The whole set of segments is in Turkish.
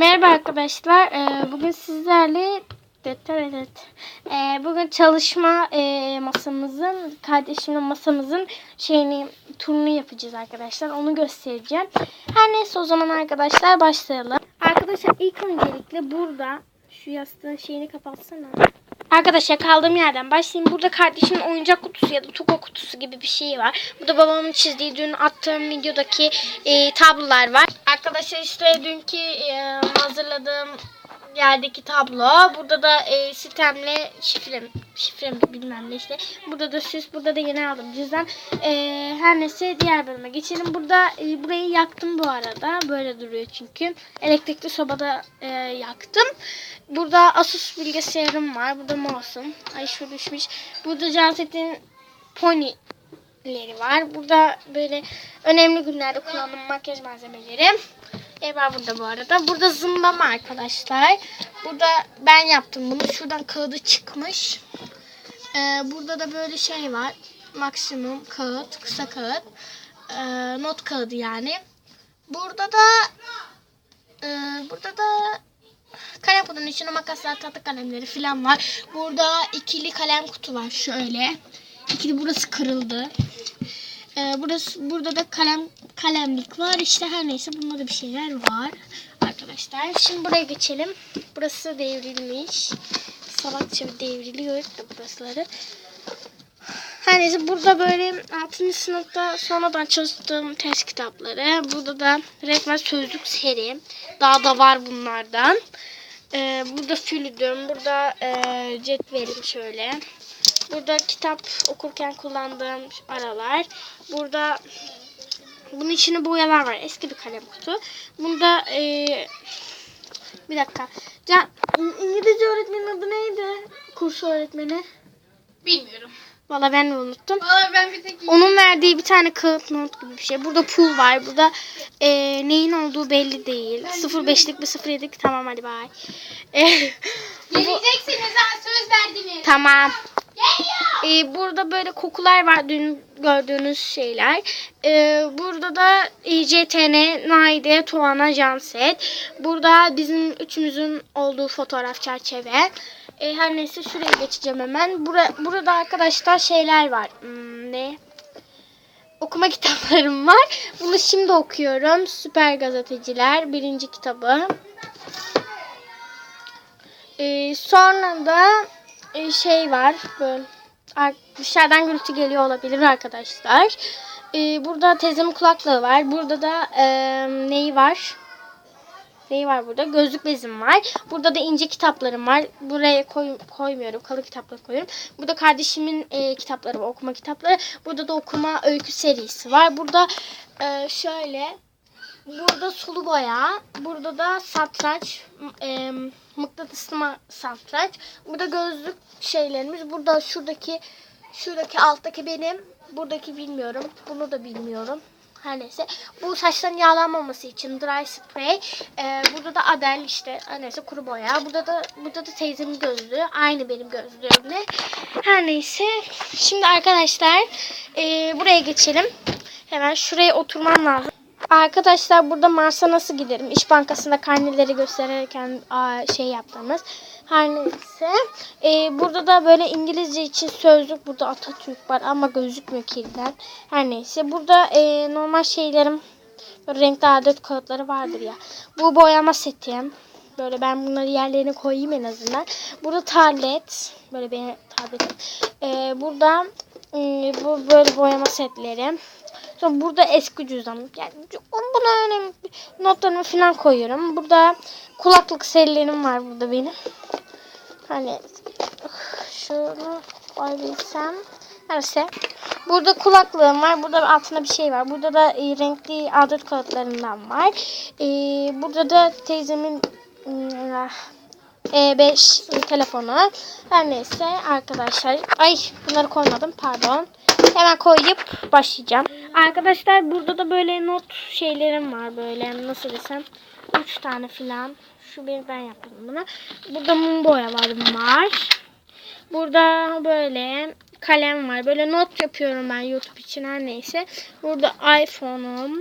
Merhaba arkadaşlar. Ee, bugün sizlerle evet, ee, bugün çalışma ee, masamızın kardeşimle masamızın şeyini turunu yapacağız arkadaşlar. Onu göstereceğim. Her neyse o zaman arkadaşlar başlayalım. Arkadaşlar ilk öncelikle burada şu yastığın şeyini kapatsana. Arkadaşlar kaldığım yerden başlayayım. Burada kardeşimin oyuncak kutusu ya da tuko kutusu gibi bir şey var. Burada babamın çizdiği dün attığım videodaki e, tablolar var. Arkadaşlar işte dünkü e, hazırladığım yerdeki tablo. Burada da e, sitemle şifrem, şifrem bilmem ne işte. Burada da süs, burada da yeni aldım cüzdan. E, her neyse diğer bölüme geçelim. Burada e, burayı yaktım bu arada. Böyle duruyor çünkü. Elektrikli sobada e, yaktım. Burada Asus bilgisayarım var. Burada mouse'um. Ay şu düşmüş. Burada Janset'in ponyleri var. Burada böyle önemli günlerde kullandığım makyaj malzemeleri. E var burada bu arada. Burada zımbama arkadaşlar. Burada ben yaptım bunu. Şuradan kağıdı çıkmış. Ee, burada da böyle şey var. Maksimum kağıt, kısa kağıt. Ee, not kağıdı yani. Burada da e, burada da kalem kutunun içine makaslar, tahta kalemleri falan var. Burada ikili kalem kutu var şöyle. İkili burası kırıldı. Ee, burası burada da kalem kalemlik var. İşte her neyse bunda da bir şeyler var arkadaşlar. Şimdi buraya geçelim. Burası devrilmiş. Salakça bir devriliyor da burasıları. Her neyse burada böyle 6. sınıfta sonradan çalıştığım test kitapları. Burada da resmen sözlük seri. Daha da var bunlardan. Ee, burada flütüm. Burada e, cetvelim şöyle. Burada kitap okurken kullandığım aralar. Burada bunun içinde boyalar var. Eski bir kalem kutu. Bunda e, bir dakika. Can, İngilizce öğretmenin adı neydi? Kurs öğretmeni. Bilmiyorum. Valla ben de unuttum. Valla ben bir tek Onun verdiği bir tane kağıt not gibi bir şey. Burada pul var. Burada e, neyin olduğu belli değil. 05'lik bir 07'lik. Tamam hadi bay. E, geleceksiniz ha söz verdiniz. tamam. Ee, burada böyle kokular var dün gördüğünüz şeyler. Ee, burada da CTN, Naide, Tuana, Janset. Burada bizim üçümüzün olduğu fotoğraf çerçeve. Ee, her neyse şuraya geçeceğim hemen. Bura, burada arkadaşlar şeyler var. Hmm, ne? Okuma kitaplarım var. Bunu şimdi okuyorum. Süper Gazeteciler birinci kitabı. Ee, sonra da şey var. Böyle ar- dışarıdan gürültü geliyor olabilir arkadaşlar. Ee, burada teyzemin kulaklığı var. Burada da e, neyi var? Neyi var burada? Gözlük bezim var. Burada da ince kitaplarım var. Buraya koy, koymuyorum. Kalın kitapları koyuyorum. Burada kardeşimin e, kitapları var. Okuma kitapları. Burada da okuma öykü serisi var. Burada e, şöyle Burada sulu boya, burada da satranç, e, mıknatıslı satranç. Burada gözlük şeylerimiz. Burada şuradaki, şuradaki alttaki benim, buradaki bilmiyorum. Bunu da bilmiyorum. Her neyse. Bu saçların yağlanmaması için dry spray. E, burada da Adel işte her neyse kuru boya. Burada da burada da teyzemin gözlüğü. Aynı benim gözlüğümle. Her neyse. Şimdi arkadaşlar e, buraya geçelim. Hemen şuraya oturmam lazım. Arkadaşlar burada Mars'a nasıl giderim? İş Bankası'nda karneleri gösterirken şey yaptığımız. Her neyse. Ee, burada da böyle İngilizce için sözlük. Burada Atatürk var ama gözükmüyor kirden. Her neyse. Burada e, normal şeylerim renkli adet kağıtları vardır ya. Bu boyama setim. Böyle ben bunları yerlerine koyayım en azından. Burada tablet. Böyle benim tabletim. Ee, burada e, bu böyle boyama setleri. Sonra burada eski cüzdanım. Yani buna önemli notlarımı falan koyuyorum. Burada kulaklık serilerim var burada benim. Hani şunu koyabilsem. Neyse. Burada kulaklığım var. Burada altında bir şey var. Burada da e, renkli adet kağıtlarından var. E, burada da teyzemin mm, E5 telefonu. Her neyse arkadaşlar. Ay bunları koymadım pardon. Hemen koyup başlayacağım. Arkadaşlar burada da böyle not şeylerim var böyle nasıl desem. 3 tane filan. Şu bir ben yaptım bunu. Burada mum boyalarım var. Burada böyle kalem var. Böyle not yapıyorum ben YouTube için her neyse. Burada iPhone'um.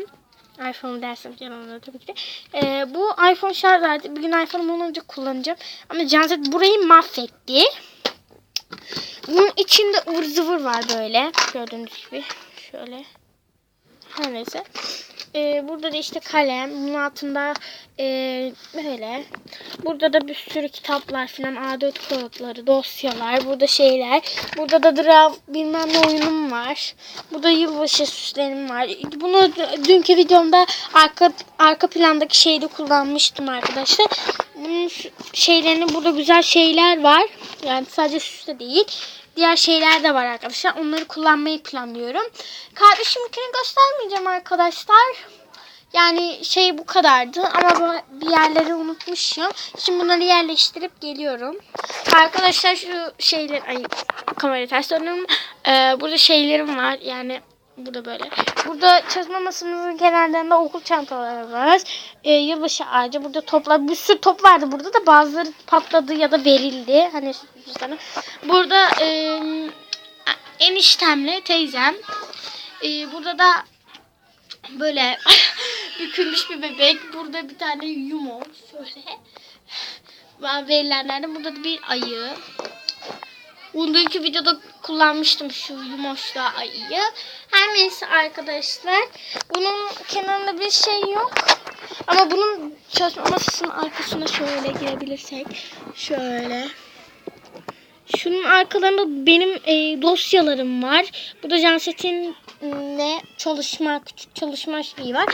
iPhone dersem yanımda tabii ki de. Ee, bu iPhone şarj aleti. Bir gün iPhone'um olunca kullanacağım. Ama Canset burayı mahvetti. Bunun içinde ıvır zıvır var böyle. Gördüğünüz gibi. Şöyle. Her neyse. Ee, burada da işte kalem. Bunun altında ee, böyle. Burada da bir sürü kitaplar filan. A4 kağıtları, dosyalar. Burada şeyler. Burada da draw bilmem ne oyunum var. Burada yılbaşı süslerim var. Bunu dünkü videomda arka arka plandaki şeyde kullanmıştım arkadaşlar. Bunun şeylerini burada güzel şeyler var. Yani sadece süsle değil. Diğer şeyler de var arkadaşlar. Onları kullanmayı planlıyorum. Kardeşiminkini göstermeyeceğim arkadaşlar. Yani şey bu kadardı ama bir yerleri unutmuşum. Şimdi bunları yerleştirip geliyorum. Arkadaşlar şu şeyler ay kamera ters dönüyorum. Ee, burada şeylerim var. Yani burada böyle. Burada çalışma masamızın kenarlarında okul çantaları var. Ee, yılbaşı ağacı. Burada toplar. Bir sürü top vardı burada da bazıları patladı ya da verildi. Hani sana. Burada e, eniştemle teyzem. Ee, burada da böyle bükülmüş bir bebek. Burada bir tane yumur. Şöyle. Ve verilenlerde burada da bir ayı. Bundaki videoda kullanmıştım şu yumoşla ayıyı. Her neyse arkadaşlar. Bunun kenarında bir şey yok. Ama bunun çalışma masasının arkasına şöyle girebilirsek. Şöyle. Şunun arkalarında benim e, dosyalarım var. Burada Janset'in ne çalışma küçük çalışma şeyi var.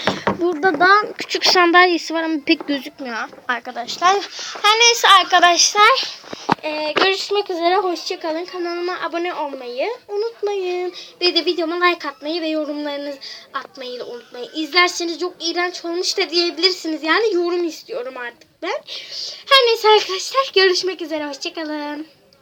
Burada da küçük sandalyesi var ama pek gözükmüyor arkadaşlar. Her neyse arkadaşlar. e, görüşmek üzere. Hoşçakalın. Kanalıma abone olmayı unutmayın. Ve de videoma like atmayı ve yorumlarınızı atmayı da unutmayın. İzlerseniz çok iğrenç olmuş da diyebilirsiniz. Yani yorum istiyorum artık ben. Her neyse arkadaşlar. Görüşmek üzere. Hoşçakalın.